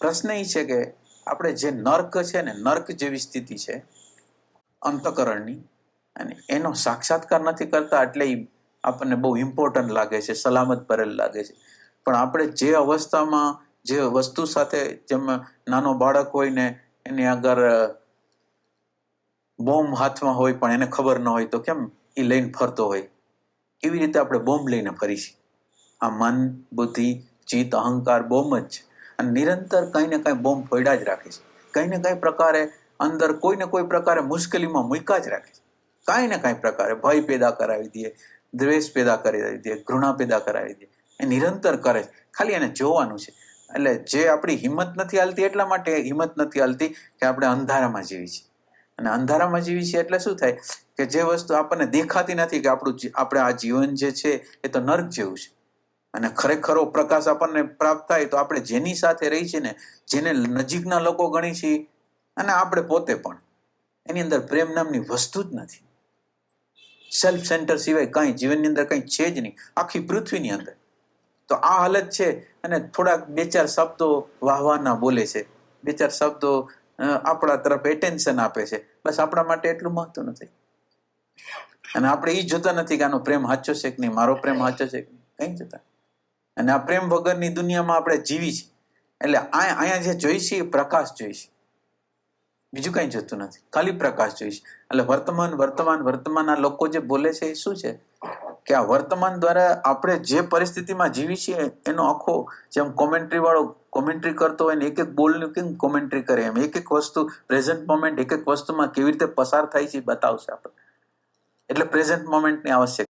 પ્રશ્ન એ છે કે આપણે જે નર્ક છે ને નર્ક જેવી સ્થિતિ છે, અંતકરણની, અને એનો સાક્ષાત્કાર નથી કરતા એટલે આપણને બહુ ઇમ્પોર્ટન્ટ લાગે છે, સલામત ભરેલ લાગે છે. પણ આપણે જે અવસ્થામાં જે વસ્તુ સાથે જેમ નાનો બાળક હોય ને એની આગળ બોમ્બ હાથમાં હોય પણ એને ખબર ન હોય તો કેમ એ લઈને ફરતો હોય? એવી રીતે આપણે બોમ્બ લઈને ફરી આ મન, બુદ્ધિ, ચિત્ત, અહંકાર બોમ્બ જ છે. અને નિરંતર કંઈ ને કંઈ બોમ્બ ફોડ્યા જ રાખે છે. કંઈ ને કંઈ પ્રકારે અંદર કોઈ ને કોઈ પ્રકારે મુશ્કેલીમાં મૂક્યા જ રાખે છે. કાંઈ ને કાંઈ પ્રકારે ભય પેદા કરાવી દે, દ્વેષ પેદા કરાવી દે, ઘૃણા પેદા કરાવી દે. એ નિરંતર કરે છે. ખાલી એને જોવાનું છે. એટલે જે આપણી હિંમત નથી હાલતી એટલા માટે હિંમત નથી હાલતી કે આપણે અંધારામાં જીવી છીએ. અને અંધારામાં જીવી છીએ એટલે શું થાય? કે જે વસ્તુ આપણને દેખાતી નથી કે આપણું આપણે આ જીવન જે છે એ તો નર્ક જેવું છે. અને ખરેખરો પ્રકાશ આપણને પ્રાપ્ત થાય તો આપણે જેની સાથે રહી છે ને, જેને નજીકના લોકો ગણી છીએ અને આપણે પોતે પણ. એની અંદર પ્રેમ નામની વસ્તુ જ નથી. સેલ્ફ સેન્ટર સિવાય કાંઈ જીવનની અંદર કંઈ છે જ નહીં. આખી પૃથ્વીની અંદર. તો આ હાલત છે અને થોડાક બે ચાર શબ્દો વાહવાના બોલે છે. બે ચાર શબ્દો આપણા તરફ એટેન્શન આપે છે. બસ આપણા માટે એટલું મહત્વ નથી. અને આપણે એ જોતા નથી કે આનો પ્રેમ સાચો છે કે નહીં, મારો પ્રેમ સાચો છે કે નહીં. કંઈ જોતા અને આ પ્રેમ વગરની દુનિયામાં આપણે જીવી છીએ. એટલે અહીંયા જે જોઈ છે એ પ્રકાશ જોઈશે બીજું કંઈ જોતું નથી. ખાલી પ્રકાશ જોઈશ એટલે વર્તમાન વર્તમાન વર્તમાન આ લોકો જે બોલે છે એ શું છે? કે આ વર્તમાન દ્વારા આપણે જે પરિસ્થિતિમાં જીવી છીએ એનો આખો જેમ કોમેન્ટ્રી વાળો કોમેન્ટ્રી કરતો હોય ને એક એક બોલનું કેમ કોમેન્ટ્રી કરે? એમ એક એક વસ્તુ પ્રેઝન્ટ મોમેન્ટ એક એક વસ્તુમાં કેવી રીતે પસાર થાય છે બતાવશે આપણે. એટલે પ્રેઝન્ટ મોમેન્ટની આવશ્યકતા